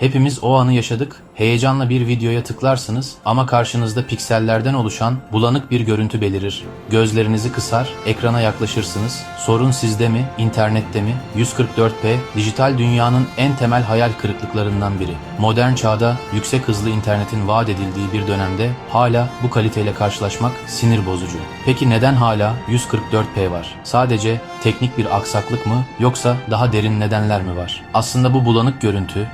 Hepimiz o anı yaşadık. Heyecanla bir videoya tıklarsınız ama karşınızda piksellerden oluşan bulanık bir görüntü belirir. Gözlerinizi kısar, ekrana yaklaşırsınız. Sorun sizde mi, internette mi? 144p dijital dünyanın en temel hayal kırıklıklarından biri. Modern çağda yüksek hızlı internetin vaat edildiği bir dönemde hala bu kaliteyle karşılaşmak sinir bozucu. Peki neden hala 144p var? Sadece teknik bir aksaklık mı yoksa daha derin nedenler mi var? Aslında bu bulanık görüntü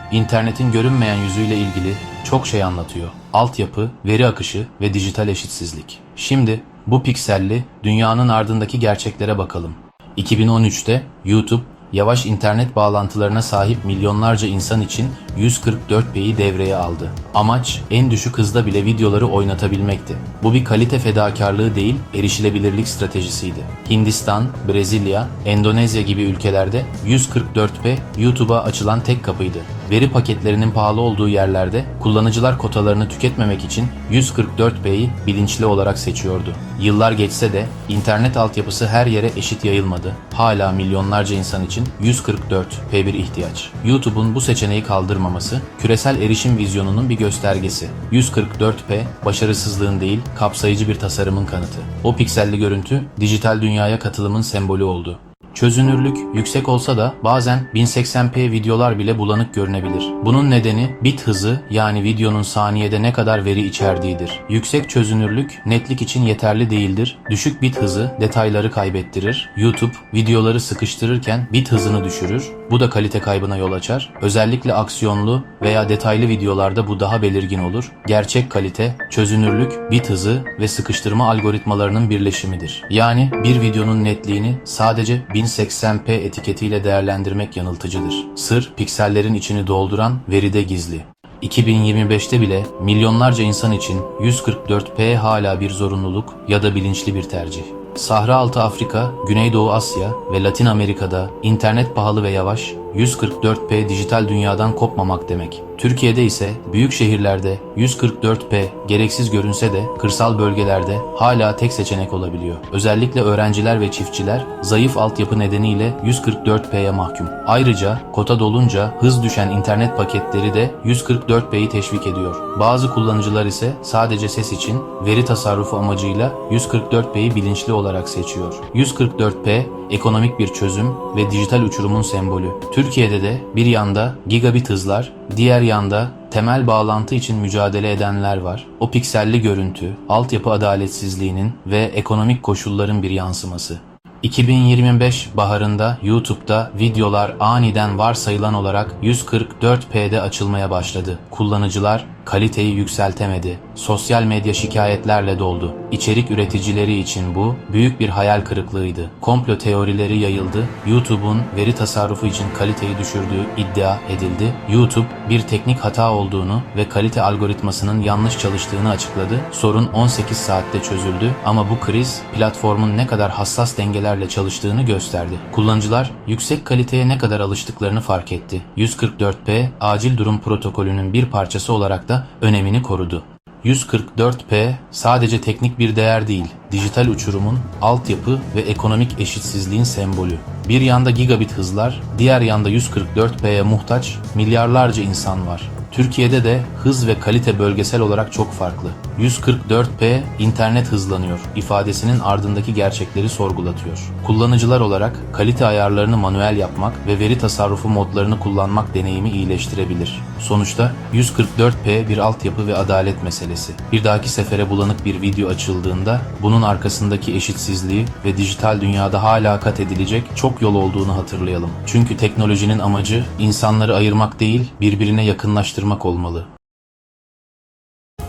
internetin görünmeyen yüzüyle ilgili çok şey anlatıyor. Altyapı, veri akışı ve dijital eşitsizlik. Şimdi bu pikselli dünyanın ardındaki gerçeklere bakalım. 2013'te YouTube yavaş internet bağlantılarına sahip milyonlarca insan için 144p'yi devreye aldı. Amaç en düşük hızda bile videoları oynatabilmekti. Bu bir kalite fedakarlığı değil, erişilebilirlik stratejisiydi. Hindistan, Brezilya, Endonezya gibi ülkelerde 144p YouTube'a açılan tek kapıydı. Veri paketlerinin pahalı olduğu yerlerde kullanıcılar kotalarını tüketmemek için 144p'yi bilinçli olarak seçiyordu. Yıllar geçse de internet altyapısı her yere eşit yayılmadı. Hala milyonlarca insan için 144p bir ihtiyaç. YouTube'un bu seçeneği kaldırmaması küresel erişim vizyonunun bir göstergesi. 144p başarısızlığın değil, kapsayıcı bir tasarımın kanıtı. O pikselli görüntü dijital dünyaya katılımın sembolü oldu. Çözünürlük yüksek olsa da bazen 1080p videolar bile bulanık görünebilir. Bunun nedeni bit hızı yani videonun saniyede ne kadar veri içerdiğidir. Yüksek çözünürlük netlik için yeterli değildir. Düşük bit hızı detayları kaybettirir. YouTube videoları sıkıştırırken bit hızını düşürür. Bu da kalite kaybına yol açar. Özellikle aksiyonlu veya detaylı videolarda bu daha belirgin olur. Gerçek kalite, çözünürlük, bit hızı ve sıkıştırma algoritmalarının birleşimidir. Yani bir videonun netliğini sadece 1080p etiketiyle değerlendirmek yanıltıcıdır. Sır, piksellerin içini dolduran veride gizli. 2025'te bile milyonlarca insan için 144p hala bir zorunluluk ya da bilinçli bir tercih. Sahra altı Afrika, Güneydoğu Asya ve Latin Amerika'da internet pahalı ve yavaş, 144p dijital dünyadan kopmamak demek. Türkiye'de ise büyük şehirlerde 144p gereksiz görünse de kırsal bölgelerde hala tek seçenek olabiliyor. Özellikle öğrenciler ve çiftçiler zayıf altyapı nedeniyle 144p'ye mahkum. Ayrıca kota dolunca hız düşen internet paketleri de 144p'yi teşvik ediyor. Bazı kullanıcılar ise sadece ses için veri tasarrufu amacıyla 144p'yi bilinçli olarak seçiyor. 144p ekonomik bir çözüm ve dijital uçurumun sembolü. Türkiye'de de bir yanda gigabit hızlar, diğer yanda temel bağlantı için mücadele edenler var. O pikselli görüntü, altyapı adaletsizliğinin ve ekonomik koşulların bir yansıması. 2025 baharında YouTube'da videolar aniden varsayılan olarak 144p'de açılmaya başladı. Kullanıcılar kaliteyi yükseltemedi. Sosyal medya şikayetlerle doldu. İçerik üreticileri için bu büyük bir hayal kırıklığıydı. Komplo teorileri yayıldı. YouTube'un veri tasarrufu için kaliteyi düşürdüğü iddia edildi. YouTube bir teknik hata olduğunu ve kalite algoritmasının yanlış çalıştığını açıkladı. Sorun 18 saatte çözüldü ama bu kriz platformun ne kadar hassas dengelerle çalıştığını gösterdi. Kullanıcılar yüksek kaliteye ne kadar alıştıklarını fark etti. 144p acil durum protokolünün bir parçası olarak da önemini korudu. 144p sadece teknik bir değer değil, dijital uçurumun, altyapı ve ekonomik eşitsizliğin sembolü. Bir yanda gigabit hızlar, diğer yanda 144p'ye muhtaç milyarlarca insan var. Türkiye'de de hız ve kalite bölgesel olarak çok farklı. 144p internet hızlanıyor ifadesinin ardındaki gerçekleri sorgulatıyor. Kullanıcılar olarak kalite ayarlarını manuel yapmak ve veri tasarrufu modlarını kullanmak deneyimi iyileştirebilir. Sonuçta 144p bir altyapı ve adalet meselesi. Bir dahaki sefere bulanık bir video açıldığında bunun arkasındaki eşitsizliği ve dijital dünyada hala kat edilecek çok yol olduğunu hatırlayalım. Çünkü teknolojinin amacı insanları ayırmak değil, birbirine yakınlaştırmak olmalı.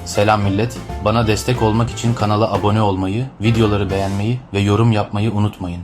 Selam millet. Bana destek olmak için kanala abone olmayı, videoları beğenmeyi ve yorum yapmayı unutmayın.